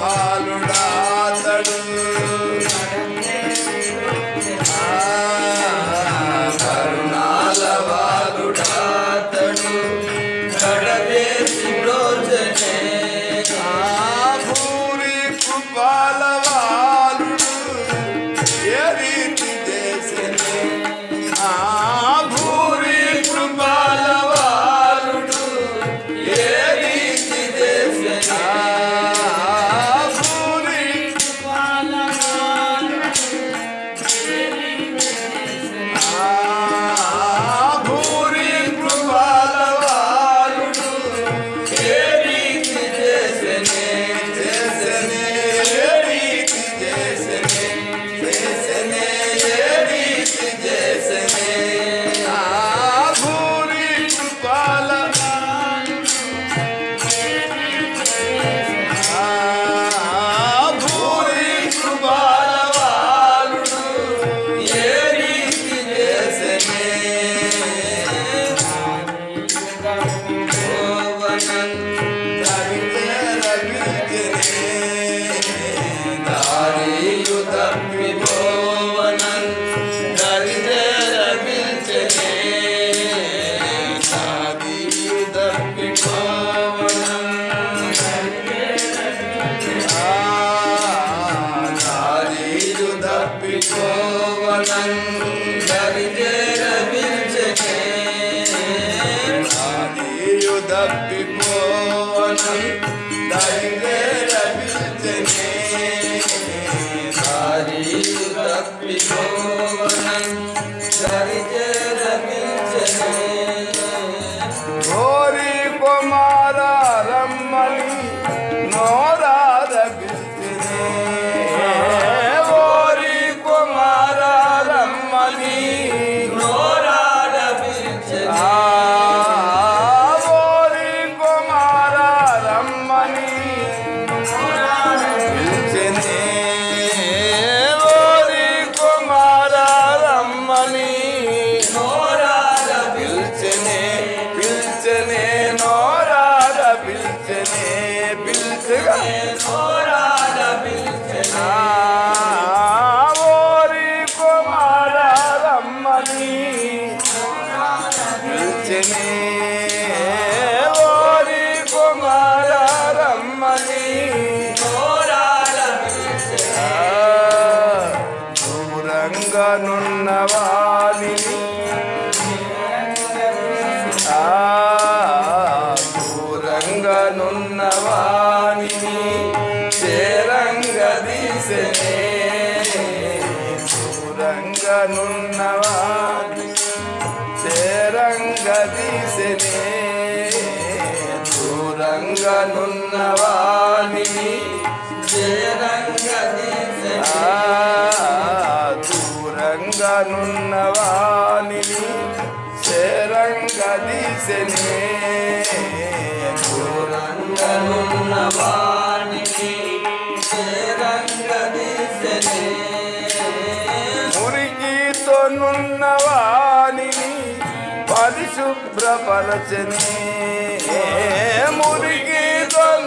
బాలుడా I. ఎరుగనున్నవాణిని దూరంగానున్నవాణిని చేరంగదీసెనే దూరంగానున్నవాణిని చేరంగదీసెనే మురికితోనున్నవాణిని పరిశుభ్రపరచనే. మురి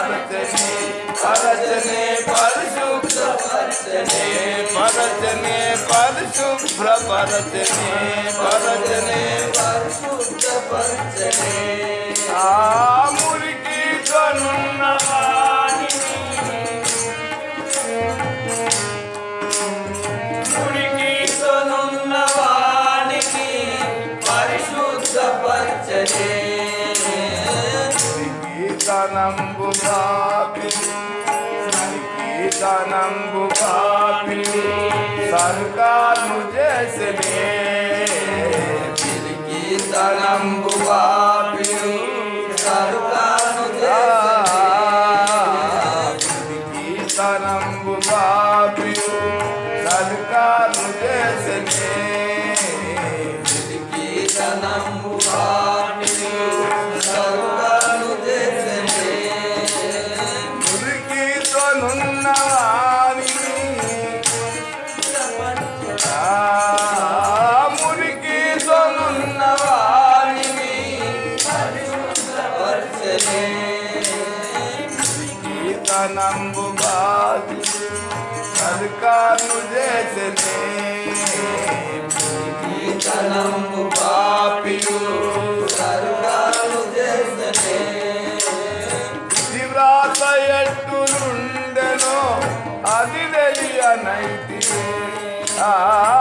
परतने परतने परशुभ्र परतने परतने परशुभ्र परतने परतने परशुभ्र परतने आ मुर्गी कनुना పాపిణి సంకీర్తనంబు పాపిణి సర్కారు చేసే సంకీర్తనంబు పాపిణి 啊啊啊。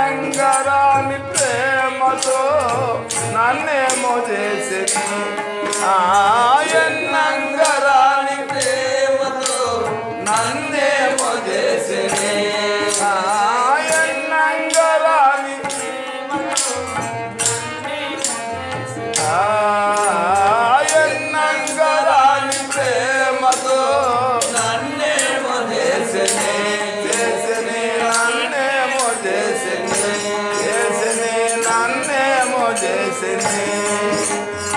నంగరాని ప్రేమతో నన్నేమో చేసింది? ఆ Thank you.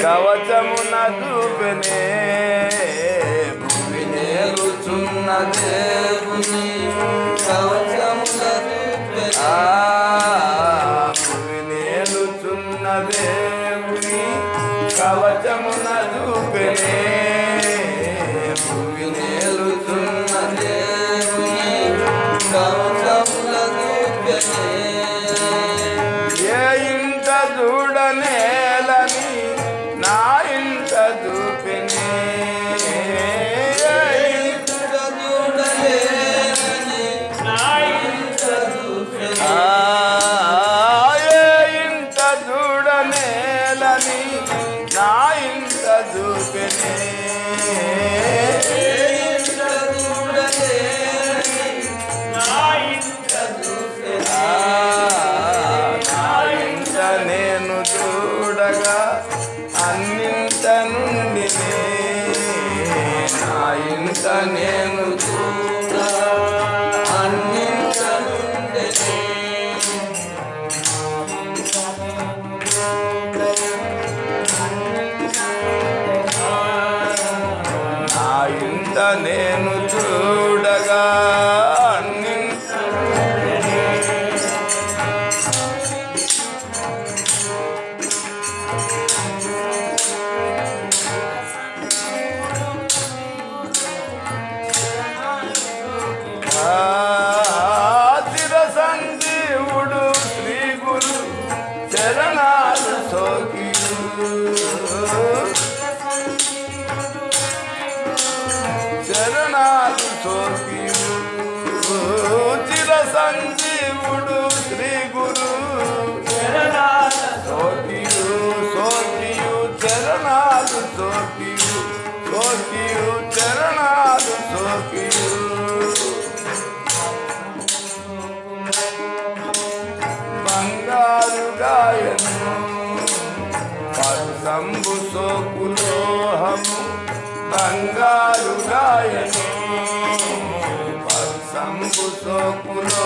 కవచమున చూపనే భూమి నేలుచున్న దేవుని కవచమున చూపనే నేలని నా ఇంట చూపినే ainda సంజీవుడు శ్రీ గురు. సోకియు సోకియు చరణాలు సోకియు. సోకియు చరణాలు సోకియు. బంగారు గాయను సంబు సోకులోహము బంగారు గాయను శంకు సోకులో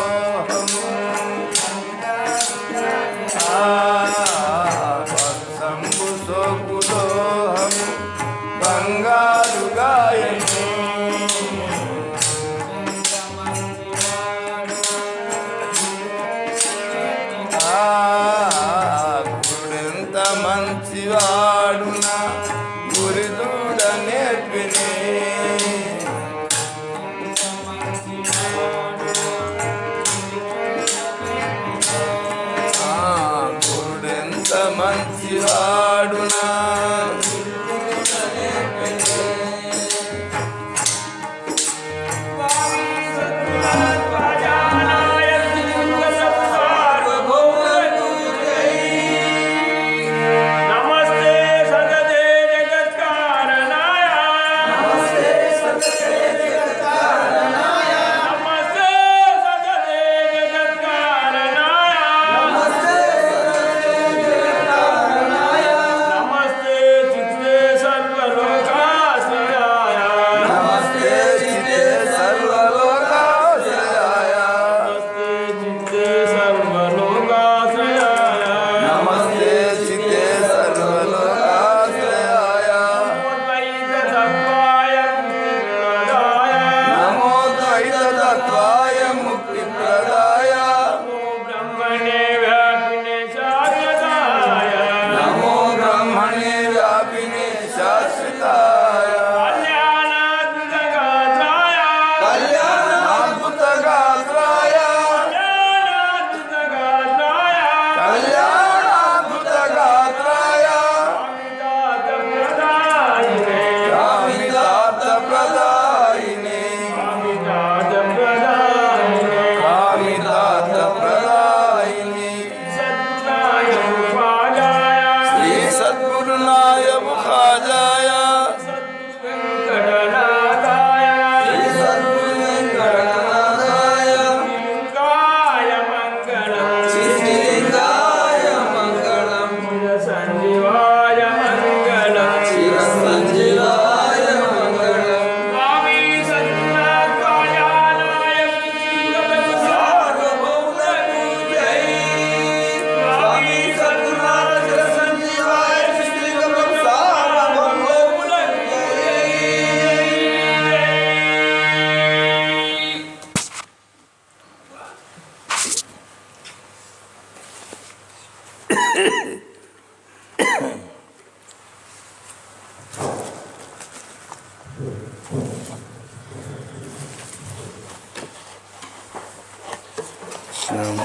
നമോ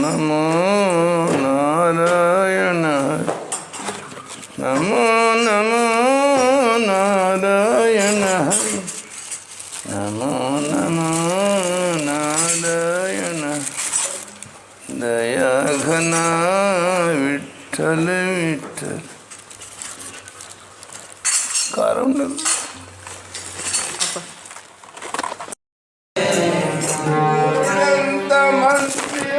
നമോ നാരായണ. നമോ നമോ നാരായണ. നമോ നമോ നാരായണ. ദയാഘന വിട്ടല വിട്ട Christmas.